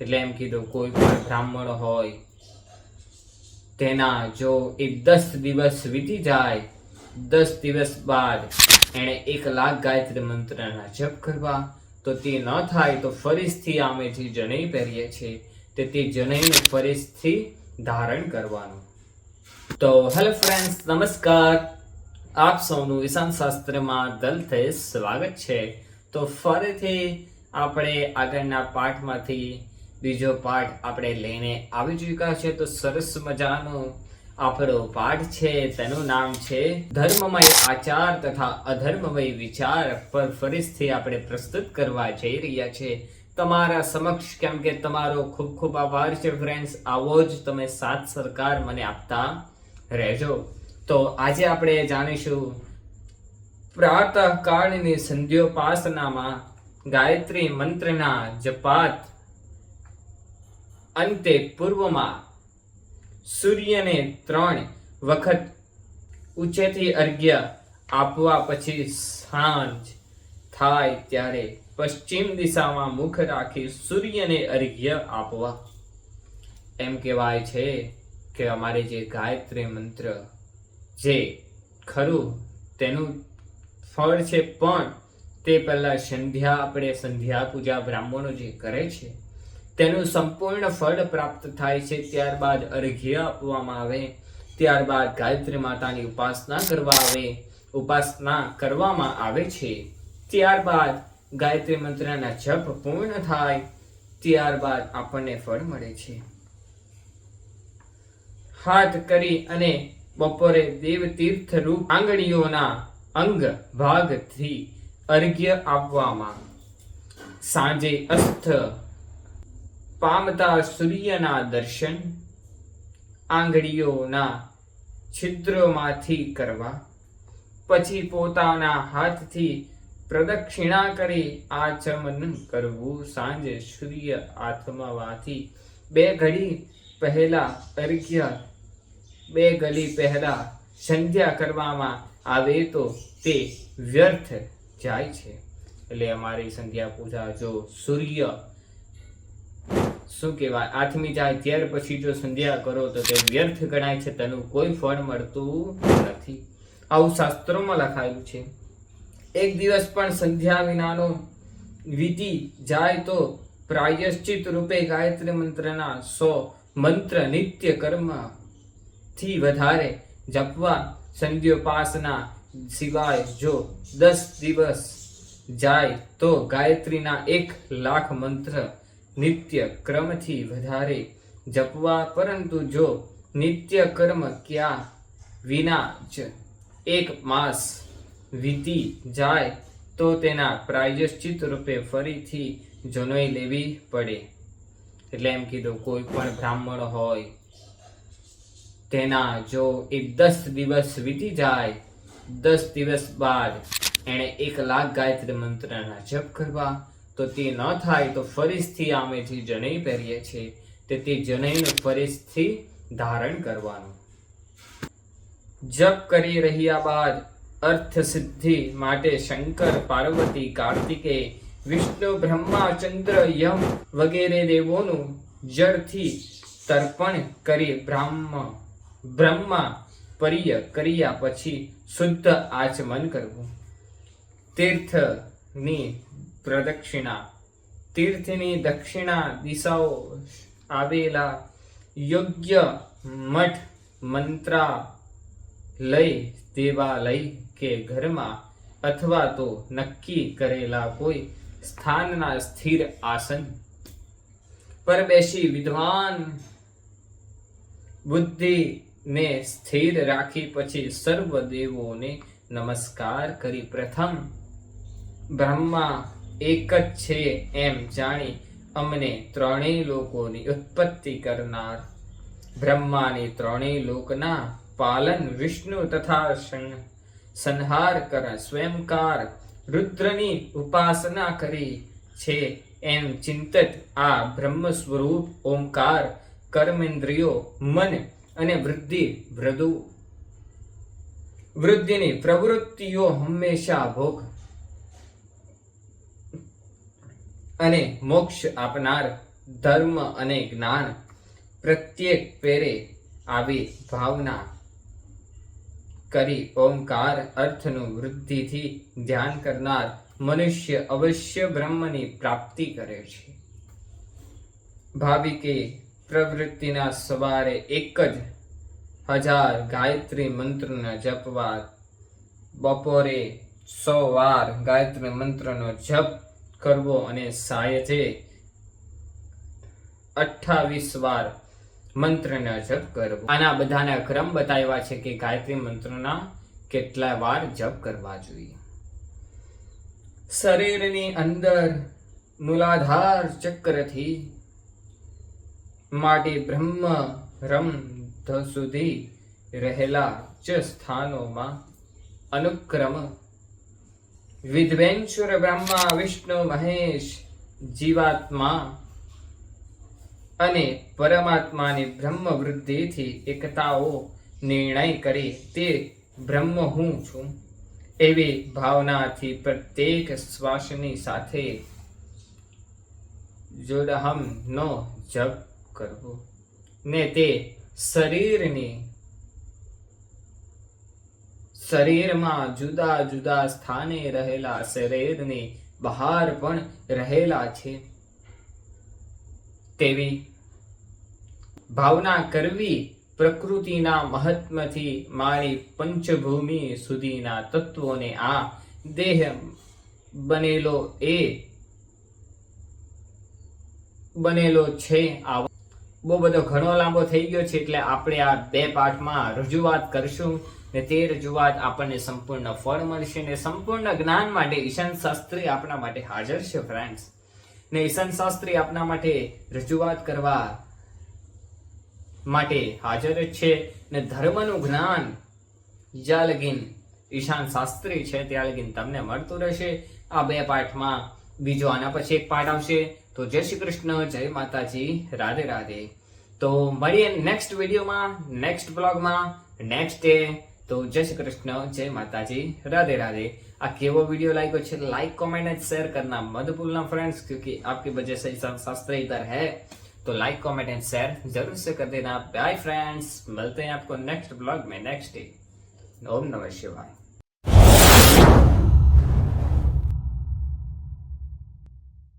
એટલે એમ કીધું, કોઈ પણ બ્રાહ્મણ હોય, તેના જો એ દસ દિવસ વીતી જાય, દસ દિવસ બાદ એણે એક લાખ ગાયત્રી મંત્રના જપ કરવા, તો તે ન થાય તો ફરીથી આમે જે જનઈ પહેરીએ છીએ. તે તે જનઈનું ફરીથી ધારણ કરવાનું. તો હેલો ફ્રેન્ડ્સ, નમસ્કાર. આપ સૌનું ઈશાન શાસ્ત્રમાં દલથી સ્વાગત છે. તો ફરીથી આપણે આગળના પાઠમાંથી બીજો પાઠ આપણે લઈને આવી ચૂક્યા છે તો સરસ મજાનો આપણો પાઠ છે, તેનું નામ છે ધર્મમય આચાર તથા અધર્મમય વિચાર પર ફરીથી આપણે પ્રસ્તુત કરવા જઈ રહ્યા છે. તમારા સમક્ષ, કેમ કે તમારો ખૂબ ખૂબ આભાર છે ફ્રેન્ડ્સ આવો જ તમે સાથ સરકાર મને આપતા રહેજો. તો આજે આપણે જાણીશું પ્રાતઃ કાળની સંધ્યોપાસનામાં ગાયત્રી મંત્રના જપાત અંતે પૂર્વમાં સૂર્યને ત્રણ વખત ઉચ્ચેથી અર્ઘ્ય આપવા પછી સાંજ થાય ત્યારે પશ્ચિમ દિશામાં મુખ રાખી સૂર્યને અર્ઘ્ય આપવા. એમ કહેવાય છે કે અમારે જે ગાયત્રી મંત્ર જે ખરું તેનું ફળ છે પણ તે પહેલા સંધ્યા, આપણે સંધ્યા પૂજા બ્રાહ્મણો જે કરે છે તેનું સંપૂર્ણ ફળ પ્રાપ્ત થાય છે, ત્યારબાદ અર્ઘ્ય આપવામાં આવે, ત્યારબાદ ગાયત્રી માતાની ઉપાસના કરવા આવે, ઉપાસના કરવામાં આવે છે. ત્યારબાદ ગાયત્રી મંત્રના જપ પૂર્ણ થાય, ત્યારબાદ આપણને ફળ મળે છે. હાથ કરી અને બપોરે દેવ તીર્થ રૂપ આંગળીઓના અંગ ભાગથી અર્ઘ્ય આપવામાં. સાંજે અસ્ત પામતા સૂર્યના દર્શન, આંગળીઓના છિદ્રોમાંથી કરવા, પછી પોતાના હાથથી પ્રદક્ષિણા કરી આચમન કરવું. સાંજે સૂર્ય આત્માવાથી બે ઘડી પહેલા અર્ઘ્ય, બે ગલી પહેલા સંધ્યા કરવામાં આવે તો તે વ્યર્થ જાય છે. એટલે અમારી સંધ્યા પૂજા જો સૂર્ય શું કહેવાય? આથમી જાય ત્યાર પછી જો સંધ્યા કરો તો તે વ્યર્થ ગણાય છે, તેનું કોઈ ફળ મળતું નથી. આવું શાસ્ત્રોમાં લખાયું છે. એક દિવસ પણ સંધ્યા વિનાનો વીતી જાય તો પ્રાયશ્ચિત રૂપે ગાયત્રી મંત્રના સો મંત્ર નિત્ય કર્મથી વધારે જપવા સંધ્યોપાસના સિવાય જો દસ દિવસ જાય તો ગાયત્રીના એક લાખ મંત્ર નિત્ય ક્રમથી વધારે જપવા, પરંતુ જો નિત્ય કર્મ ક્યાં? વિના જ. એક માસ વીતી જાય તો તેના પ્રાયશ્ચિત રૂપે ફરીથી જનોઈ લેવી પડે. એટલે એમ કીધું, કોઈ પણ બ્રાહ્મણ હોય, તેના જો એ દસ દિવસ વીતી જાય, દસ દિવસ બાદ એણે એક લાખ ગાયત્રી મંત્રના જપ કરવા તો તે ન થાય તો ફરીથી આમે જે જનઈ પહેરીએ છીએ. તે તે જનઈનું ફરીથી ધારણ કરવાનું. જપ કરી રહ્યા બાદ અર્થ સિદ્ધિ માટે શંકર, પાર્વતી, કાર્તિકે, વિષ્ણુ, બ્રહ્મા, ચંદ્ર, યમ વગેરે દેવોનું જળથી તર્પણ કરી બ્રાહ્મ, બ્રહ્મા પરિય કર્યા પછી શુદ્ધ આચમન કરવું. તીર્થની પ્રદક્ષિણા. તીર્થની દક્ષિણા દિશાઓ આવેલા યોગ્ય મઠ મંત્રા લઈ દેવાલય કે ઘરમાં અથવા તો નક્કી કરેલા કોઈ સ્થાનના સ્થિર આસન. પર બેસી વિદ્વાન બુદ્ધિને સ્થિર રાખી પછી સર્વ દેવોને નમસ્કાર કરી પ્રથમ બ્રહ્મા એક જ છે એમ જાણી અમને ત્રણેય લોકોની ઉત્પત્તિ કરનાર બ્રહ્માની ત્રણેય લોકના પાલન, વિષ્ણુ તથા સંહાર કર, સ્વયંકાર રુદ્રની ઉપાસના કરી છે એમ ચિંતત આ બ્રહ્મ સ્વરૂપ ઓમકાર કર્મેન્દ્રિયો, મન અને વૃદ્ધિ વૃદુ વૃદ્ધિની પ્રવૃત્તિઓ હંમેશા ભોગ અને મોક્ષ આપનાર ધર્મ અને જ્ઞાન પ્રત્યેક પેરે આવી ભાવના કરી ઓમકાર અર્થનું વૃદ્ધિથી ધ્યાન કરનાર મનુષ્ય અવશ્ય બ્રહ્મની પ્રાપ્તિ કરે છે. ભાવિકે પ્રવૃત્તિના સવારે એક જ હજાર ગાયત્રી મંત્રના જપવા બપોરે સો વાર ગાયત્રી મંત્રનો જપ કરવો અને સાયજે અઠ્ઠાવીસ વાર મંત્રના જપ કરવો. આના બધાના ક્રમ બતાવ્યા છે કે ગાયત્રી મંત્રના કેટલા વાર જપ કરવા જોઈએ. શરીરની અંદર મૂલાધાર ચક્રથી માટે બ્રહ્મ રમ સુધી રહેલા જ સ્થાનોમાં અનુક્રમ વિદ્વેન્ચુર બ્રહ્મા વિષ્ણુ મહેશ જીવાત્મા અને પરમાત્માની બ્રહ્મ વૃદ્ધિથી એકતાઓ નિર્ણય કરી તે બ્રહ્મ હું છું. એવી ભાવનાથી પ્રત્યેક શ્વાસની સાથે જોડહમ નો જપ કરવો. ને તે શરીરની શરીરમાં જુદા જુદા સ્થાને રહેલા શરીરની બહાર પણ રહેલા છે. તેવી ભાવના કરવી પ્રકૃતિના મહત્વથી મારી પંચભૂમિ સુધીના તત્વોને આ દેહ બનેલો એ બનેલો છે આ બહુ બધો ઘણો લાંબો થઈ ગયો છે એટલે આપણે આ બે પાઠમાં રજૂઆત કરશું. ને તે રજૂઆત આપણને સંપૂર્ણ ફળ મળશે ને સંપૂર્ણ જ્ઞાન માટે ઈશાન શાસ્ત્રી આપણા માટે હાજર છે ફ્રેન્ડ્સ ને ઈશાન શાસ્ત્રી આપણા માટે રજૂઆત કરવા માટે હાજર જ છે ને ધર્મનું જ્ઞાન જ્યાં લગીન ઈશાન શાસ્ત્રી છે, ત્યાં લગીન તમને મળતું રહેશે. આ બે પાઠમાં બીજો આના પછી એક પાઠ આવશે. તો જય શ્રી કૃષ્ણ, જય માતાજી, રાધે રાધે. તો મળીએ નેક્સ્ટ વિડીયોમાં નેક્સ્ટ બ્લોગમાં નેક્સ્ટ ડે तो जय श्री कृष्ण, जय માતાજી राधे राधे। आ वो वीडियो लाइक हो लाइक कॉमेंट एंड शेयर करना मत भूलना फ्रेंड्स क्योंकि आपकी वजह से सब शास्त्र इधर है। तो लाइक कमेंट एंड शेयर ज़रूर से कर देना। बाय फ्रेंड्स मिलते हैं आपको नेक्स्ट ब्लॉग में नेक्स्ट डे ओम नमः शिवाय।